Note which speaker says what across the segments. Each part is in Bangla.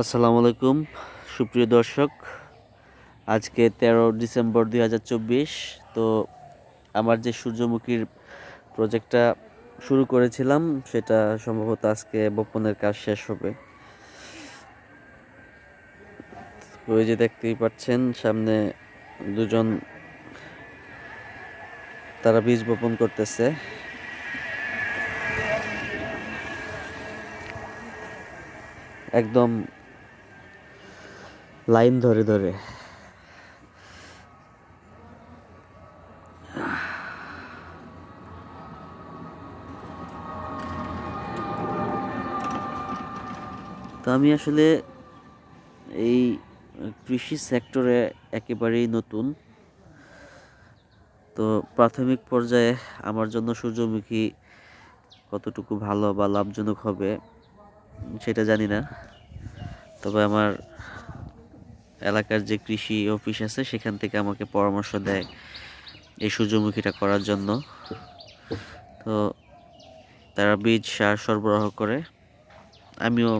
Speaker 1: আসসালামু আলাইকুম। সুপ্রিয় দর্শক, আজকে তেরো ডিসেম্বর দুই হাজার চব্বিশ, তো আমার যে সূর্যমুখীর প্রজেক্টটা শুরু করেছিলাম, সেটা সম্ভবত আজকে বপনের কাজ শেষ হবে। ওই যে দেখতেই পাচ্ছেন, সামনে দুজন তারা বীজ বপন করতেছে। একদম লাইন ধরে ধরে। তো আমি আসলে এই কৃষি সেক্টরে একেবারেই নতুন। তো প্রাথমিক পর্যায়ে আমার জন্য সূর্যমুখী কতটুকু ভালো বা লাভজনক হবে, সেটা জানি না। তবে আমার এলাকার যে কৃষি অফিস আছে, সেখান থেকে আমাকে পরামর্শ দেয় এই সূর্যমুখীটা করার জন্য। তো তারা বীজ সার সরবরাহ করে, আমিও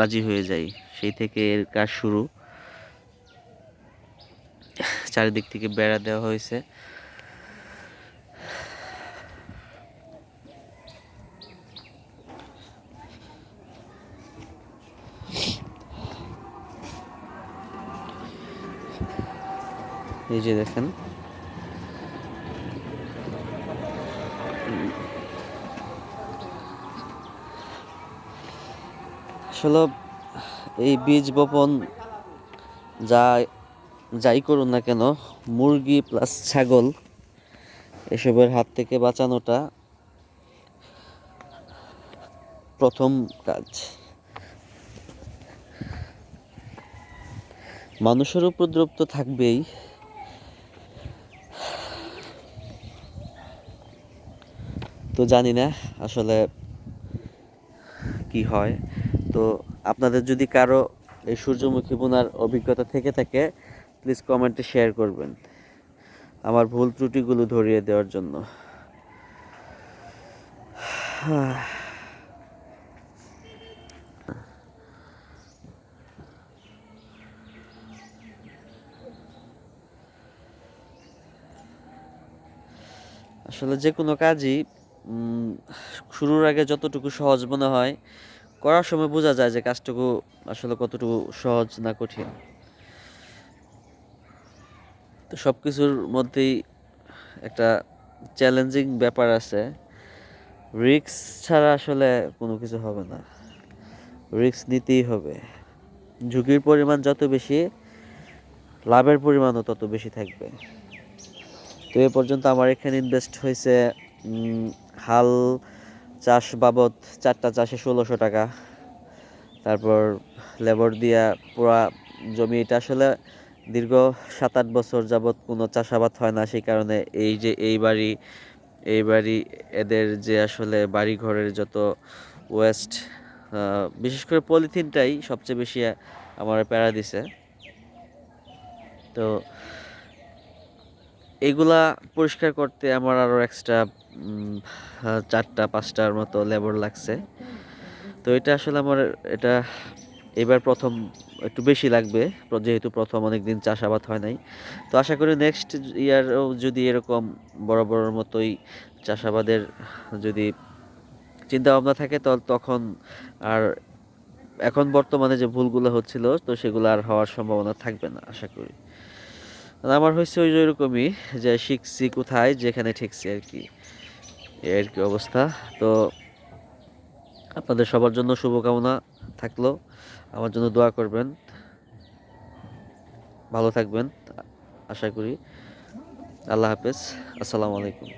Speaker 1: রাজি হয়ে যাই। সেই থেকে এর কাজ শুরু। চারিদিক থেকে বেড়া দেওয়া হয়েছে। এই যে দেখেন। আসলে এই বীজ বপন যা যাই করুন না কেন, মুরগি প্লাস ছাগল, এসবের হাত থেকে বাঁচানোটা প্রথম কাজ। মানুষের উপদ্রব তো থাকবেই। তো জানি না আসলে কি হয়। তো আপনাদের যদি কারও এই সূর্যমুখী বোনার অভিজ্ঞতা থেকে থাকে প্লিজ কমেন্টে শেয়ার করবেন। আমার ভুল ত্রুটিগুলো ধরিয়ে দেওয়ার জন্য। আসলে যে কোনো কাজই শুরুর আগে যতটুকু সহজ মনে হয়, করার সময় বোঝা যায় যে কাজটুকু আসলে কতটুকু সহজ না কঠিন। তো সব কিছুর মধ্যেই একটা চ্যালেঞ্জিং ব্যাপার আছে। রিস্ক ছাড়া আসলে কোনো কিছু হবে না। রিক্স নিতেই হবে। ঝুঁকির পরিমাণ যত বেশি, লাভের পরিমাণও তত বেশি থাকবে। তো এ পর্যন্ত আমার এখানে ইনভেস্ট হয়েছে হাল চাষ বাবদ চারটা চাষে ষোলোশো টাকা। তারপর লেবর দিয়া পুরা জমি, এটা আসলে দীর্ঘ সাত আট বছর যাবৎ কোনো চাষাবাদ হয় না, সেই কারণে এই যে এই বাড়ি এই বাড়ি এদের যে আসলে বাড়ি ঘরের যত ওয়েস্ট বিশেষ করে পলিথিনটাই সবচেয়ে বেশি আমার প্যারা দিছে। তো এগুলা পরিষ্কার করতে আমার আরও এক্সট্রা চারটা, পাঁচটার মতো লেবার লাগছে। তো এটা আসলে আমার, এটা এবার প্রথম একটু বেশি লাগবে যেহেতু প্রথম অনেক দিন চাষাবাদ হয় নাই। তো আশা করি নেক্সট ইয়ারও যদি এরকম বড় বড়র মতোই চাষাবাদের যদি চিন্তা ভাবনা থাকে তখন আর এখন বর্তমানে যে ভুলগুলো হচ্ছিল, তো সেগুলো আর হওয়ার সম্ভাবনা থাকবে না, আশা করি। আমার হয়েছে ওই ওইরকমই যে শিখছি কোথায়, যেখানে ঠেকছি আর কি। এই আর কি অবস্থা? তো আপনাদের সবার জন্য শুভকামনা থাকল। আমার জন্য দোয়া করবেন। ভালো থাকবেন, আশা করি। আল্লাহ হাফেজ। আসসালামু আলাইকুম।